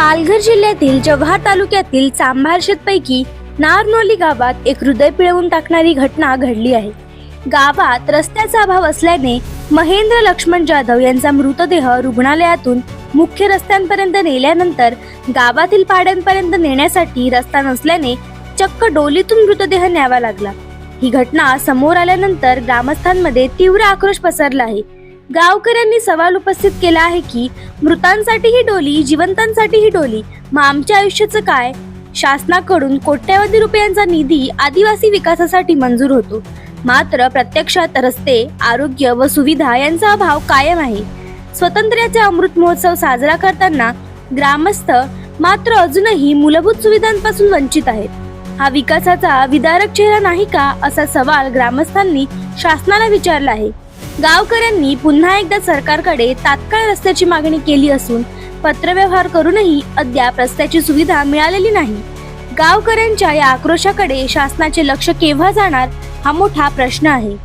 पालघर जिल्ह्यातील जव्हार तालुक्यातील चांभार पैकी नारनोली गावात एक हृदय पिळवून टाकणारी घटना घडली आहे. गावात रस्त्याचा अभाव असल्याने महेंद्र लक्ष्मण जाधव यांचा मृतदेह रुग्णालयातून मुख्य रस्त्यांपर्यंत नेल्यानंतर गावातील पाड्यांपर्यंत नेण्यासाठी रस्ता नसल्याने चक्क डोलीतून मृतदेह न्यावा लागला. ही घटना समोर आल्यानंतर ग्रामस्थांमध्ये तीव्र आक्रोश पसरला आहे. गावकऱ्यांनी सवाल उपस्थित केला आहे की मृतांसाठी ही डोली जिवंतांसाठी ही डोली मग आमच्या आयुष्याचं काय? शासनाकडून कोट्यवधी रुपयांचा निधी आदिवासी विकासासाठी मंजूर होतो. मात्र प्रत्यक्षात रस्ते आरोग्य व सुविधा यांचा अभाव कायम आहे. स्वातंत्र्याचा अमृत महोत्सव साजरा करताना ग्रामस्थ मात्र अजूनही मूलभूत सुविधांपासून वंचित आहेत. हा विकासाचा विदारक चेहरा नाही का असा सवाल ग्रामस्थांनी शासनाला विचारला आहे. गावकऱ्यांनी पुन्हा एकदा सरकारकडे तात्काळ रस्त्याची मागणी केली असून पत्रव्यवहार करूनही अद्याप रस्त्याची सुविधा मिळालेली नाही. गावकऱ्यांच्या या आक्रोशाकडे शासनाचे लक्ष केव्हा जाणार हा मोठा प्रश्न आहे.